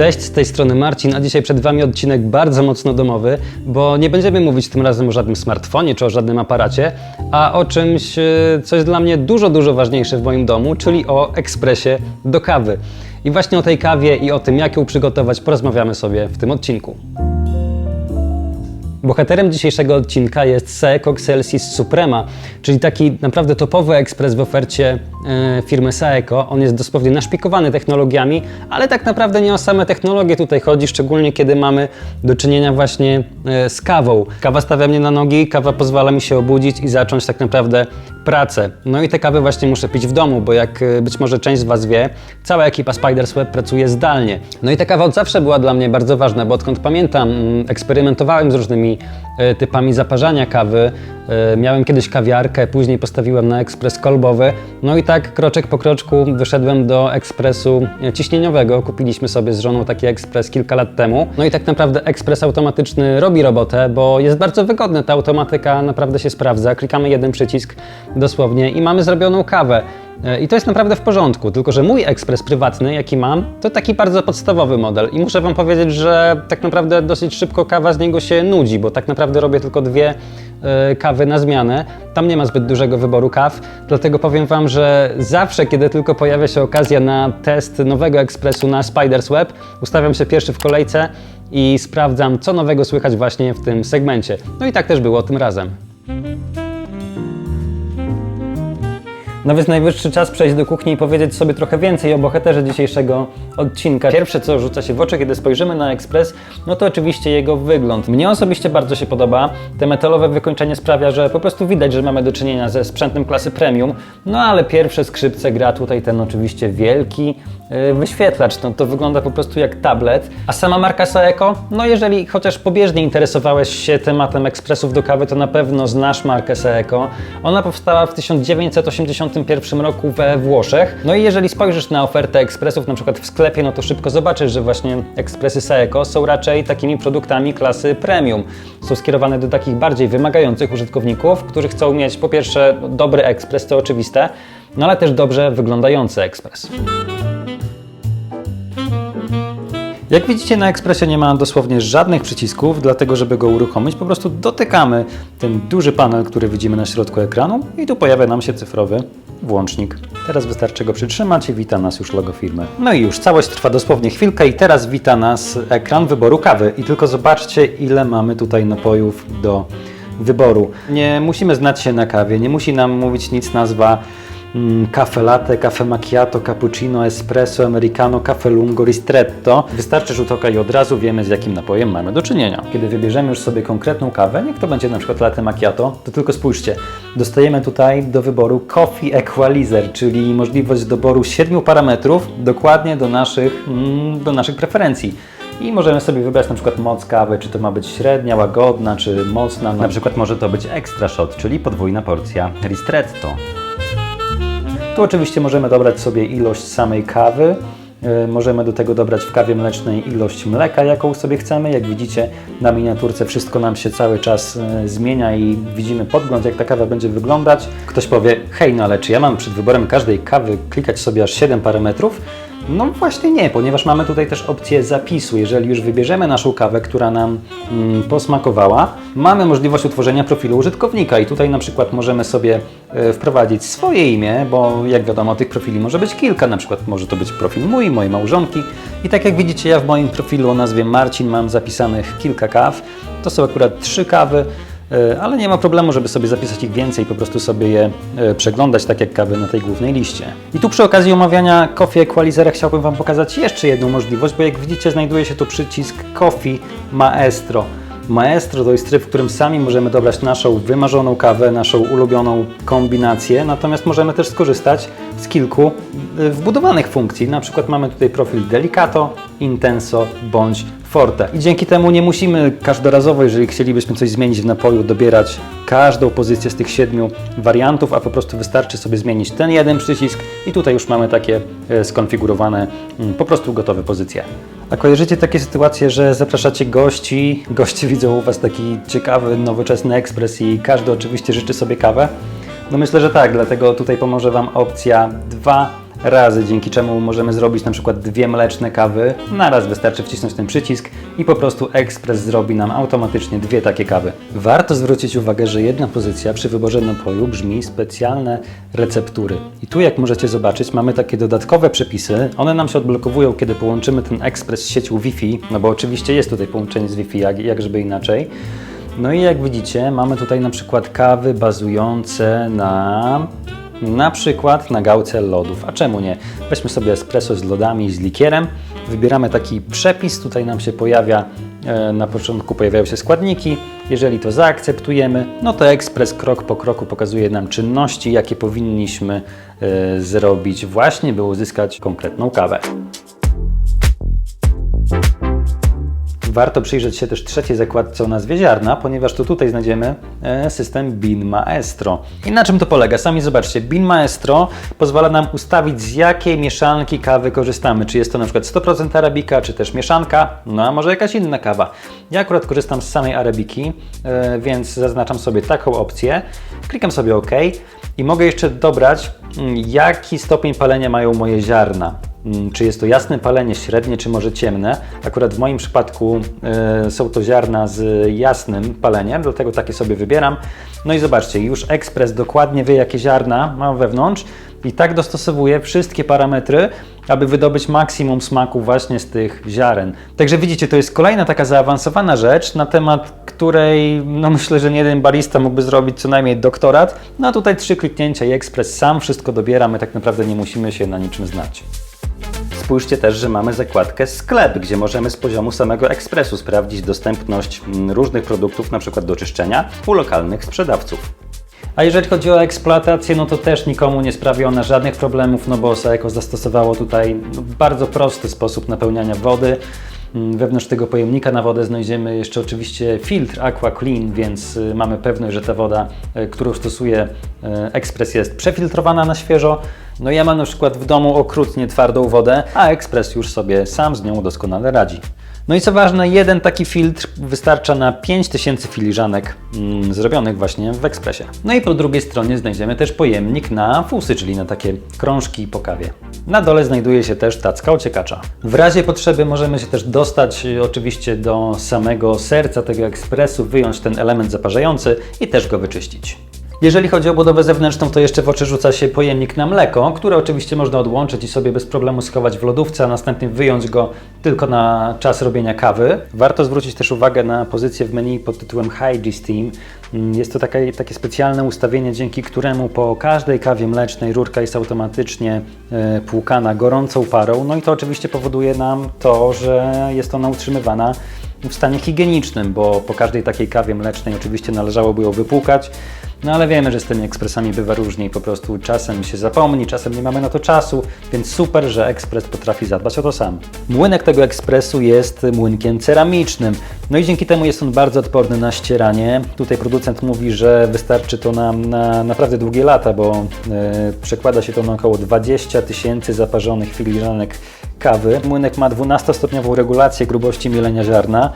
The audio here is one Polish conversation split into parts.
Cześć, z tej strony Marcin, a dzisiaj przed Wami odcinek bardzo mocno domowy, bo nie będziemy mówić tym razem o żadnym smartfonie czy o żadnym aparacie, a o czymś, e, co jest dla mnie dużo, dużo ważniejsze w moim domu, czyli o ekspresie do kawy. I właśnie o tej kawie i o tym, jak ją przygotować, porozmawiamy sobie w tym odcinku. Bohaterem dzisiejszego odcinka jest Saeco Excelsis Suprema, czyli taki naprawdę topowy ekspres w ofercie e, firmy Saeco. On jest dosłownie naszpikowany technologiami, ale tak naprawdę nie o same technologie tutaj chodzi, szczególnie kiedy mamy do czynienia właśnie e, z kawą. Kawa stawia mnie na nogi, kawa pozwala mi się obudzić i zacząć tak naprawdę pracę. No i te kawy właśnie muszę pić w domu, bo jak e, być może część z Was wie, cała ekipa Spiders Web pracuje zdalnie. No i ta kawa od zawsze była dla mnie bardzo ważna, bo odkąd pamiętam, mm, eksperymentowałem z różnymi e, typami zaparzania kawy. E, Miałem kiedyś kawiarkę, później postawiłem na ekspres kolbowy. No i tak kroczek po kroczku wyszedłem do ekspresu ciśnieniowego. Kupiliśmy sobie z żoną taki ekspres kilka lat temu. No i tak naprawdę ekspres automatyczny robi robotę, bo jest bardzo wygodny. Ta automatyka naprawdę się sprawdza. Klikamy jeden przycisk dosłownie i mamy zrobioną kawę. E, I to jest naprawdę w porządku, tylko że mój ekspres prywatny, jaki mam, to taki bardzo podstawowy model. I muszę Wam powiedzieć, że tak naprawdę dosyć szybko kawa z niego się nudzi, bo tak naprawdę robię tylko dwie e, kawy na zmianę. Tam nie ma zbyt dużego wyboru kaw, dlatego powiem Wam, że zawsze, kiedy tylko pojawia się okazja na test nowego ekspresu na Spiders Web, ustawiam się pierwszy w kolejce i sprawdzam, co nowego słychać właśnie w tym segmencie. No i tak też było tym razem. No więc najwyższy czas przejść do kuchni i powiedzieć sobie trochę więcej o bohaterze dzisiejszego odcinka. Pierwsze, co rzuca się w oczy, kiedy spojrzymy na ekspres, no to oczywiście jego wygląd. Mnie osobiście bardzo się podoba. Te metalowe wykończenie sprawia, że po prostu widać, że mamy do czynienia ze sprzętem klasy premium. No ale pierwsze skrzypce gra tutaj ten oczywiście wielki yy, wyświetlacz. No to wygląda po prostu jak tablet. A sama marka Saeco? No jeżeli chociaż pobieżnie interesowałeś się tematem ekspresów do kawy, to na pewno znasz markę Saeco. Ona powstała w 1981 roku we Włoszech. No i jeżeli spojrzysz na ofertę ekspresów na przykład w sklepie, no to szybko zobaczysz, że właśnie ekspresy Saeco są raczej takimi produktami klasy premium. Są skierowane do takich bardziej wymagających użytkowników, którzy chcą mieć po pierwsze dobry ekspres, to oczywiste, no ale też dobrze wyglądający ekspres. Jak widzicie na ekspresie nie ma dosłownie żadnych przycisków, dlatego żeby go uruchomić po prostu dotykamy ten duży panel, który widzimy na środku ekranu i tu pojawia nam się cyfrowy włącznik. Teraz wystarczy go przytrzymać i wita nas już logo firmy. No i już, całość trwa dosłownie chwilkę i teraz wita nas ekran wyboru kawy i tylko zobaczcie ile mamy tutaj napojów do wyboru. Nie musimy znać się na kawie, nie musi nam mówić nic nazwa mm, cafe latte, cafe macchiato, cappuccino, espresso, americano, cafe lungo, ristretto. Wystarczy rzut oka i od razu wiemy z jakim napojem mamy do czynienia. Kiedy wybierzemy już sobie konkretną kawę, niech to będzie na przykład latte macchiato, to tylko spójrzcie, dostajemy tutaj do wyboru Coffee Equalizer, czyli możliwość doboru 7 parametrów dokładnie do naszych, mm, do naszych preferencji. I możemy sobie wybrać na przykład moc kawy, czy to ma być średnia, łagodna, czy mocna. Na przykład może to być extra shot, czyli podwójna porcja ristretto. Tu oczywiście możemy dobrać sobie ilość samej kawy. Yy, Możemy do tego dobrać w kawie mlecznej ilość mleka, jaką sobie chcemy. Jak widzicie na miniaturce wszystko nam się cały czas yy, zmienia i widzimy podgląd, jak ta kawa będzie wyglądać. Ktoś powie, hej, no ale czy ja mam przed wyborem każdej kawy klikać sobie aż 7 parametrów? No właśnie nie, ponieważ mamy tutaj też opcję zapisu. Jeżeli już wybierzemy naszą kawę, która nam mm, posmakowała, mamy możliwość utworzenia profilu użytkownika i tutaj na przykład możemy sobie e, wprowadzić swoje imię, bo jak wiadomo tych profili może być kilka, na przykład może to być profil mój, mojej małżonki. I tak jak widzicie ja w moim profilu o nazwie Marcin mam zapisanych kilka kaw, to są akurat trzy kawy, ale nie ma problemu, żeby sobie zapisać ich więcej, po prostu sobie je e, przeglądać, tak jak kawy na tej głównej liście. I tu przy okazji omawiania Coffee Equalizera chciałbym Wam pokazać jeszcze jedną możliwość, bo jak widzicie znajduje się tu przycisk Coffee Maestro. Maestro to jest tryb, w którym sami możemy dobrać naszą wymarzoną kawę, naszą ulubioną kombinację, natomiast możemy też skorzystać z kilku y, wbudowanych funkcji. Na przykład mamy tutaj profil Delicato, Intenso bądź Forte. I dzięki temu nie musimy każdorazowo, jeżeli chcielibyśmy coś zmienić w napoju, dobierać każdą pozycję z tych siedmiu wariantów, a po prostu wystarczy sobie zmienić ten jeden przycisk i tutaj już mamy takie e, skonfigurowane, mm, po prostu gotowe pozycje. A kojarzycie takie sytuacje, że zapraszacie gości, goście widzą u Was taki ciekawy, nowoczesny ekspres i każdy oczywiście życzy sobie kawę? No myślę, że tak, dlatego tutaj pomoże Wam opcja 2 razy, dzięki czemu możemy zrobić na przykład dwie mleczne kawy. Naraz wystarczy wcisnąć ten przycisk i po prostu ekspres zrobi nam automatycznie dwie takie kawy. Warto zwrócić uwagę, że jedna pozycja przy wyborze napoju brzmi specjalne receptury. I tu jak możecie zobaczyć mamy takie dodatkowe przepisy. One nam się odblokowują, kiedy połączymy ten ekspres z siecią Wi-Fi, no bo oczywiście jest tutaj połączenie z Wi-Fi, jak, jak żeby inaczej. No i jak widzicie, mamy tutaj na przykład kawy bazujące na na przykład na gałce lodów. A czemu nie? Weźmy sobie espresso z lodami z likierem, wybieramy taki przepis, tutaj nam się pojawia, e, na początku pojawiają się składniki. Jeżeli to zaakceptujemy, no to ekspres krok po kroku pokazuje nam czynności, jakie powinniśmy e, zrobić właśnie, by uzyskać konkretną kawę. Warto przyjrzeć się też trzeciej zakładce o nazwie ziarna, ponieważ to tutaj znajdziemy e, system Bean Maestro. I na czym to polega? Sami zobaczcie. Bean Maestro pozwala nam ustawić z jakiej mieszanki kawy korzystamy. Czy jest to na przykład 100% arabika, czy też mieszanka, no a może jakaś inna kawa. Ja akurat korzystam z samej arabiki, e, więc zaznaczam sobie taką opcję. Klikam sobie OK i mogę jeszcze dobrać, mm, jaki stopień palenia mają moje ziarna. Mm, Czy jest to jasne palenie, średnie, czy może ciemne? Akurat w moim przypadku e, są to ziarna z jasnym paleniem, dlatego takie sobie wybieram. No i zobaczcie, już ekspres dokładnie wie, jakie ziarna mam wewnątrz i tak dostosowuje wszystkie parametry, aby wydobyć maksimum smaku właśnie z tych ziaren. Także widzicie, to jest kolejna taka zaawansowana rzecz, na temat której no myślę, że nie jeden barista mógłby zrobić co najmniej doktorat. No a tutaj trzy kliknięcia i ekspres sam wszystko dobiera, my tak naprawdę nie musimy się na niczym znać. Spójrzcie też, że mamy zakładkę sklep, gdzie możemy z poziomu samego ekspresu sprawdzić dostępność mm, różnych produktów, na przykład do czyszczenia, u lokalnych sprzedawców. A jeżeli chodzi o eksploatację, no to też nikomu nie sprawi ona żadnych problemów, no bo Saeco zastosowało tutaj no, bardzo prosty sposób napełniania wody. Mm, Wewnątrz tego pojemnika na wodę znajdziemy jeszcze oczywiście filtr Aqua Clean, więc y, mamy pewność, że ta woda, y, którą stosuje y, Express jest przefiltrowana na świeżo. No ja mam na przykład w domu okrutnie twardą wodę, a Express już sobie sam z nią doskonale radzi. No i co ważne, jeden taki filtr wystarcza na 5000 filiżanek mm, zrobionych właśnie w ekspresie. No i po drugiej stronie znajdziemy też pojemnik na fusy, czyli na takie krążki po kawie. Na dole znajduje się też tacka ociekacza. W razie potrzeby możemy się też dostać y, oczywiście do samego serca tego ekspresu, wyjąć ten element zaparzający i też go wyczyścić. Jeżeli chodzi o budowę zewnętrzną, to jeszcze w oczy rzuca się pojemnik na mleko, które oczywiście można odłączyć i sobie bez problemu schować w lodówce, a następnie wyjąć go tylko na czas robienia kawy. Warto zwrócić też uwagę na pozycję w menu pod tytułem High Steam. Mm, Jest to takie, takie specjalne ustawienie, dzięki któremu po każdej kawie mlecznej rurka jest automatycznie e, płukana gorącą parą. No i to oczywiście powoduje nam to, że jest ona utrzymywana w stanie higienicznym, bo po każdej takiej kawie mlecznej oczywiście należałoby ją wypłukać. No ale wiemy, że z tymi ekspresami bywa różnie po prostu czasem się zapomni, czasem nie mamy na to czasu, więc super, że ekspres potrafi zadbać o to sam. Młynek tego ekspresu jest młynkiem ceramicznym, no i dzięki temu jest on bardzo odporny na ścieranie. Tutaj producent mówi, że wystarczy to nam na naprawdę długie lata, bo e, przekłada się to na około 20 tysięcy zaparzonych filiżanek kawy. Młynek ma 12-stopniową regulację grubości mielenia ziarna.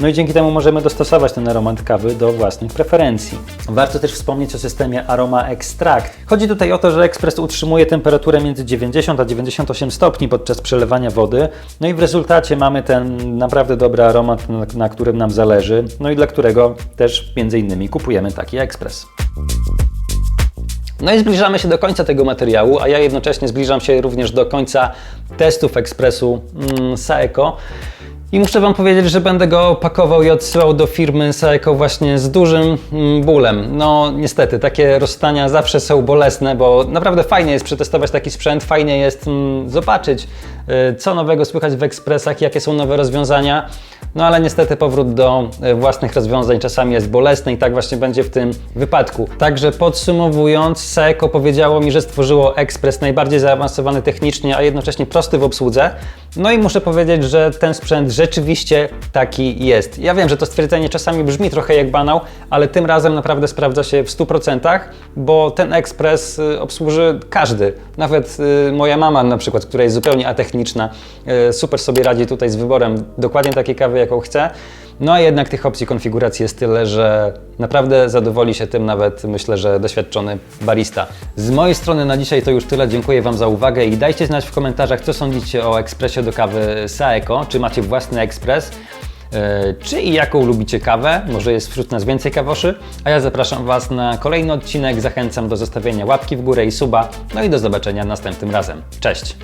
No i dzięki temu możemy dostosować ten aromat kawy do własnych preferencji. Warto też wspomnieć o systemie Aroma Extract. Chodzi tutaj o to, że ekspres utrzymuje temperaturę między 90 a 98 stopni podczas przelewania wody. No i w rezultacie mamy ten naprawdę dobry aromat, na, na którym nam zależy, no i dla którego też między innymi kupujemy taki ekspres. No i zbliżamy się do końca tego materiału, a ja jednocześnie zbliżam się również do końca testów ekspresu mm, Saeco. I muszę Wam powiedzieć, że będę go pakował i odsyłał do firmy Saeco właśnie z dużym mm, bólem. No niestety, takie rozstania zawsze są bolesne, bo naprawdę fajnie jest przetestować taki sprzęt, fajnie jest mm, zobaczyć, y, co nowego słychać w ekspresach, jakie są nowe rozwiązania. No ale niestety powrót do y, własnych rozwiązań czasami jest bolesny i tak właśnie będzie w tym wypadku. Także podsumowując, Saeco powiedziało mi, że stworzyło ekspres najbardziej zaawansowany technicznie, a jednocześnie prosty w obsłudze. No i muszę powiedzieć, że ten sprzęt rzeczywiście taki jest. Ja wiem, że to stwierdzenie czasami brzmi trochę jak banał, ale tym razem naprawdę sprawdza się w 100%, bo ten ekspres y, obsłuży każdy. Nawet y, moja mama na przykład, która jest zupełnie atechniczna, y, super sobie radzi tutaj z wyborem dokładnie takiej kawy, jaką chce. No a jednak tych opcji konfiguracji jest tyle, że naprawdę zadowoli się tym nawet myślę, że doświadczony barista. Z mojej strony na dzisiaj to już tyle. Dziękuję Wam za uwagę i dajcie znać w komentarzach, co sądzicie o ekspresie do kawy Saeco. Czy macie własny ekspres? E, Czy i jaką lubicie kawę? Może jest wśród nas więcej kawoszy? A ja zapraszam Was na kolejny odcinek. Zachęcam do zostawienia łapki w górę i suba. No i do zobaczenia następnym razem. Cześć!